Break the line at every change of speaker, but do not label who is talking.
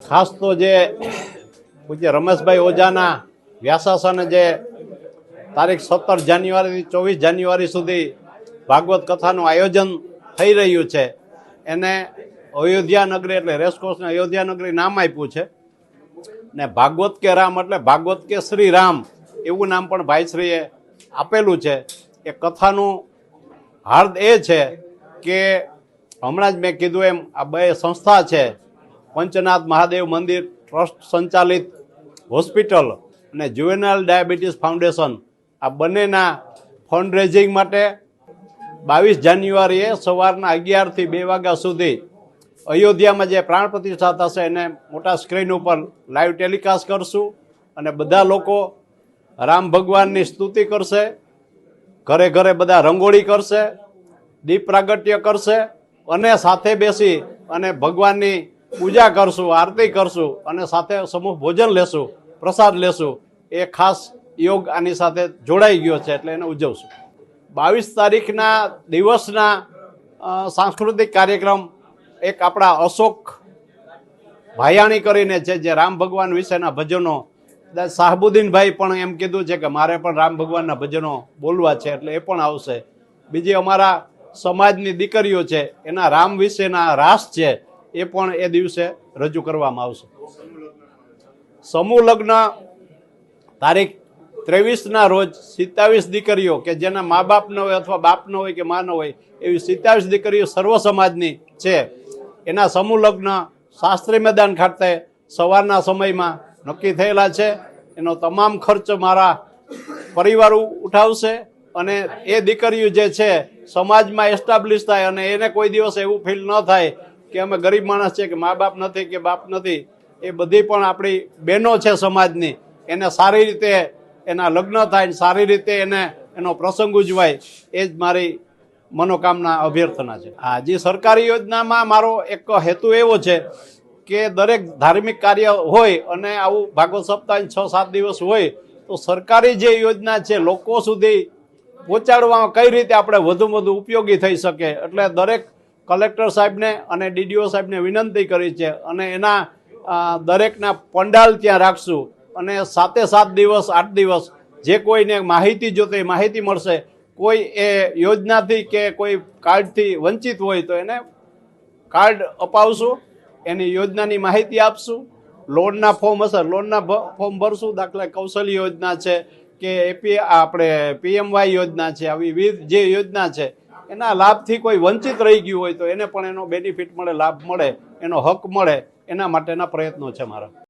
ખાસ તો જે પૂજ્ય રમેશભાઈ ઓઝાના વ્યાસાસને જે તારીખ સત્તર જાન્યુઆરીથી ચોવીસ જાન્યુઆરી સુધી ભાગવત કથાનું આયોજન થઈ રહ્યું છે. એને અયોધ્યા નગરી એટલે રેસકોર્સને અયોધ્યા નગરી નામ આપ્યું છે. ને ભાગવત કે રામ એટલે ભાગવત કે શ્રી રામ એવું નામ પણ ભાઈશ્રીએ આપેલું છે. એ કથાનું હાર્દ એ છે કે હમણાં જ મેં કીધું એમ આ બે સંસ્થા છે પંચનાથ મહાદેવ મંદિર ટ્રસ્ટ સંચાલિત હોસ્પિટલ અને જુવેનાઇલ ડાયાબિટીસ ફાઉન્ડેશન. આ બંનેના ફંડ રેઝિંગ માટે બાવીસ જાન્યુઆરીએ સવારના અગિયારથી બે વાગ્યા સુધી અયોધ્યામાં જે પ્રાણ પ્રતિષ્ઠા થશે એને મોટા સ્ક્રીન ઉપર લાઈવ ટેલિકાસ્ટ કરશું અને બધા લોકો રામ ભગવાનની સ્તુતિ કરશે, ઘરે ઘરે બધા રંગોળી કરશે, દીપ પ્રાગટ્ય કરશે અને સાથે બેસી અને ભગવાનની પૂજા કરશું, આરતી કરશું અને સાથે સમૂહ ભોજન લેશું, પ્રસાદ લેશું. એ ખાસ યોગ આની સાથે જોડાઈ ગયો છે એટલે એને ઉજવશું. બાવીસ તારીખના દિવસના સાંસ્કૃતિક કાર્યક્રમ એક આપણા અશોક ભાયાણી કરીને છે, જે રામ ભગવાન વિશેના ભજનો શાહબુદ્દીનભાઈ પણ એમ કીધું છે કે મારે પણ રામ ભગવાનના ભજનો બોલવા છે એટલે એ પણ આવશે. બીજી અમારા સમાજની દીકરીઓ છે, એના રામ વિશેના રાસ છે એ પણ એ દિવસે રજૂ કરવામાં આવશે. સમૂહ લગ્ન તારીખ ત્રેવીસના રોજ સિત્તાવીસ દીકરીઓ કે જેના મા બાપનો હોય અથવા બાપનો હોય કે મા ન હોય, એવી સિત્તાવીસ દીકરીઓ સર્વ સમાજની છે. એના સમૂહ લગ્ન શાસ્ત્રી મેદાન ખાતે સવારના સમયમાં નક્કી થયેલા છે. એનો તમામ ખર્ચ મારા પરિવાર ઉઠાવશે અને એ દીકરીઓ જે છે, સમાજમાં એસ્ટાબ્લિશ થાય અને એને કોઈ દિવસ એવું ફીલ ન થાય કે અમે ગરીબ માણસ છે કે મા બાપ નથી કે બાપ નથી, એ બધી પણ આપણી બહેનો છે સમાજની. એને સારી રીતે એના લગ્ન થાય સારી રીતે એને એનો પ્રસંગ ઉજવાય, એ જ મારી મનોકામના અભ્યર્થના છે. હા, જે સરકારી યોજનામાં મારો એક હેતુ એવો છે કે દરેક ધાર્મિક કાર્ય હોય અને આવું ભાગવત સપ્તાહ છ સાત દિવસ હોય, તો સરકારી જે યોજના છે, લોકો સુધી પહોંચાડવામાં કઈ રીતે આપણે વધુ વધુ ઉપયોગી થઈ શકે? એટલે દરેક કલેક્ટર સાહેબને અને ડીડીઓ સાહેબને વિનંતી કરી છે અને એના દરેકના પંડાલ ત્યાં રાખશું. અને સાતે સાત દિવસ, આઠ દિવસ જે કોઈને માહિતી જોતી માહિતી મળશે, કોઈ એ યોજનાથી કે કોઈ કાર્ડથી વંચિત હોય તો એને કાર્ડ અપાવશું, એની યોજનાની માહિતી આપશું. લોનના ફોર્મ હશે, લોનના ફોર્મ ભરશું, દાખલા કૌશલ્ય યોજના છે કે એપી આપણે પીએમવાય યોજના છે, આવી વિવિધ જે યોજના છે એના લાભથી કોઈ વંચિત રહી ગયું હોય તો એને પણ એનો બેનિફિટ મળે, લાભ મળે, એનો હક મળે, એના માટેના પ્રયત્નો છે મારા.